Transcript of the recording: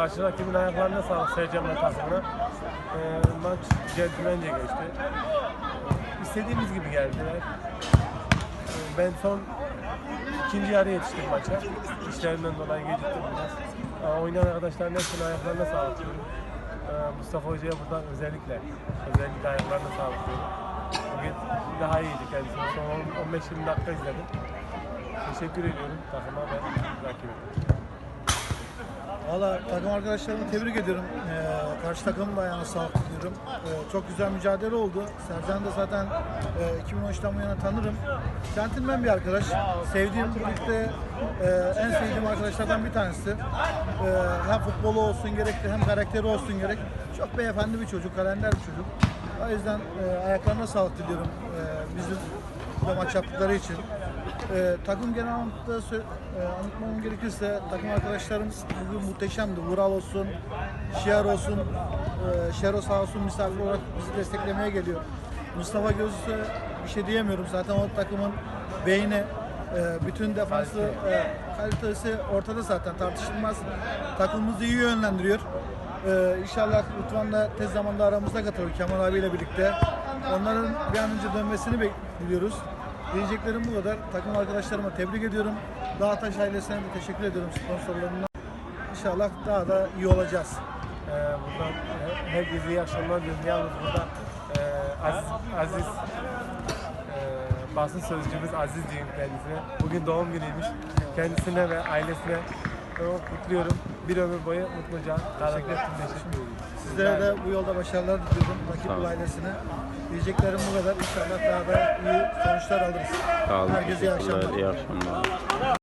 Karşı rakibin ayaklarına sağlık Sercan ve takımına. Ee, maç centilmence geçti. İstediğimiz gibi geldiler. Ee, Ben son ikinci yarı yetiştim maça. İşlerimden dolayı geciktim biraz. Ama oynayan arkadaşların hepsinin ayaklarına sağlık diyorum. Ee, Mustafa Hoca'ya buradan özellikle, özellikle ayaklarına sağlık diyorum. Bugün daha iyiydi kendisi. Son 15-20 dakika izledim. Teşekkür ediyorum takıma ve rakibime. Valla takım arkadaşlarımı tebrik ediyorum. Ee, karşı takımın da ayağına sağlık diliyorum. Ee, çok güzel mücadele oldu. Sercan da zaten e, 2013'ten bu yana tanırım. Centilmen bir arkadaş. Sevdiğim birlikte e, en sevdiğim arkadaşlardan bir tanesi. Ee, hem futbolu olsun gerekti hem karakteri olsun gerek. Çok beyefendi bir çocuk, kalender bir çocuk. O yüzden e, ayaklarına sağlık diliyorum e, bizim bu maç yaptıkları için. Ee, takım genel anlamda e, anlatmam gerekirse takım arkadaşlarım bugün muhteşemdi. Vural olsun, Şiar olsun, e, Şero sağ olsun misafir olarak bizi desteklemeye geliyor. Mustafa Gözüs'e bir şey diyemiyorum. Zaten o takımın beyni, e, bütün defansı e, kalitesi ortada zaten tartışılmaz. Takımımızı iyi yönlendiriyor. Ee, inşallah Rıdvan da tez zamanda aramızda katılır Kemal abiyle birlikte. Onların bir an önce dönmesini bekliyoruz. Diyeceklerim bu kadar. Takım arkadaşlarıma tebrik ediyorum. Dağtaş ailesine de teşekkür ediyorum sponsorlarına. İnşallah daha da iyi olacağız. Ee, buradan e, herkese iyi akşamlar diyorum. Yalnız burada e, Aziz, Aziz e, basın sözcümüz Aziz diyeyim kendisine. Bugün doğum günüymüş. Kendisine ve ailesine onu kutluyorum. Bir ömür boyu mutluca teşekkür ettim. Teşekkür ederim. Sizlere de bu yolda başarılar diliyorum. Rakip ailesine. Diyeceklerim bu kadar. İnşallah daha da iyi sonuçlar alırız. Sağ olun. Herkese iyi teşekkürler, akşamlar. İyi akşamlar.